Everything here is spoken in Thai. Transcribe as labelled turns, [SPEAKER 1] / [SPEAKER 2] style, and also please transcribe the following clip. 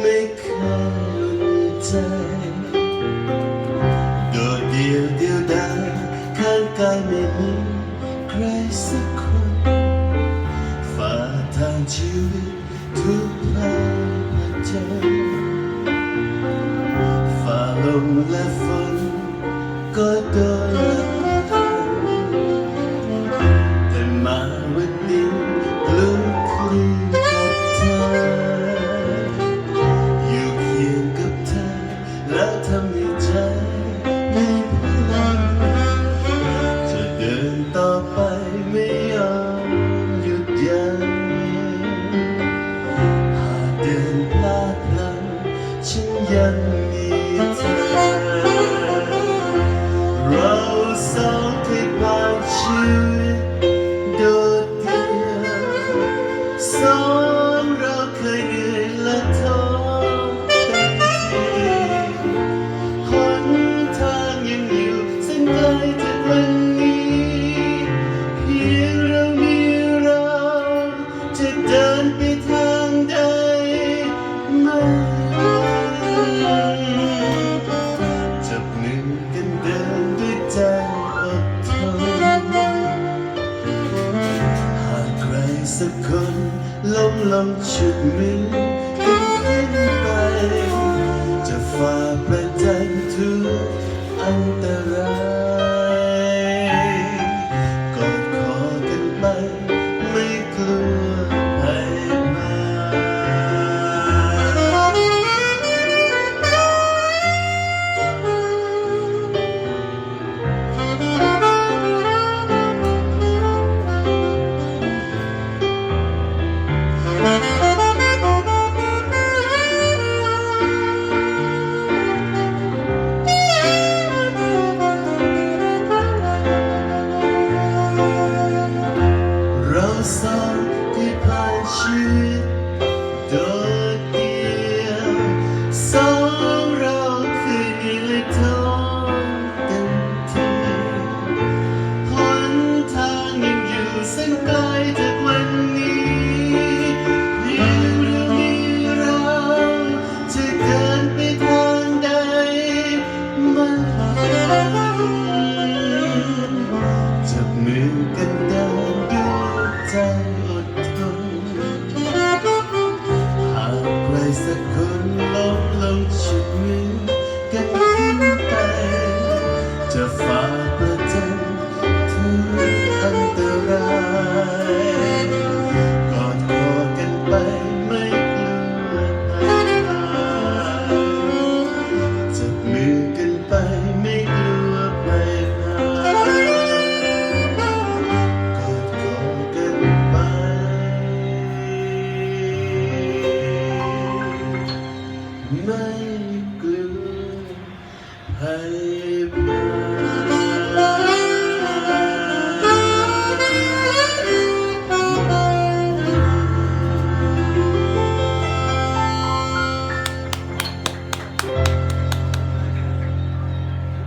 [SPEAKER 1] ไม่เข้าใจ โดดเดียวเดียวดายข้างกายไม่มีใครสักคนฝ่าทางชีวิตทุกพลาเจอ ลมลมชุดมือนก็ขึ้นไป จะฝ่าประจันทุกอันตราย หนึ่งขึ้นไปจะฝาก Hey,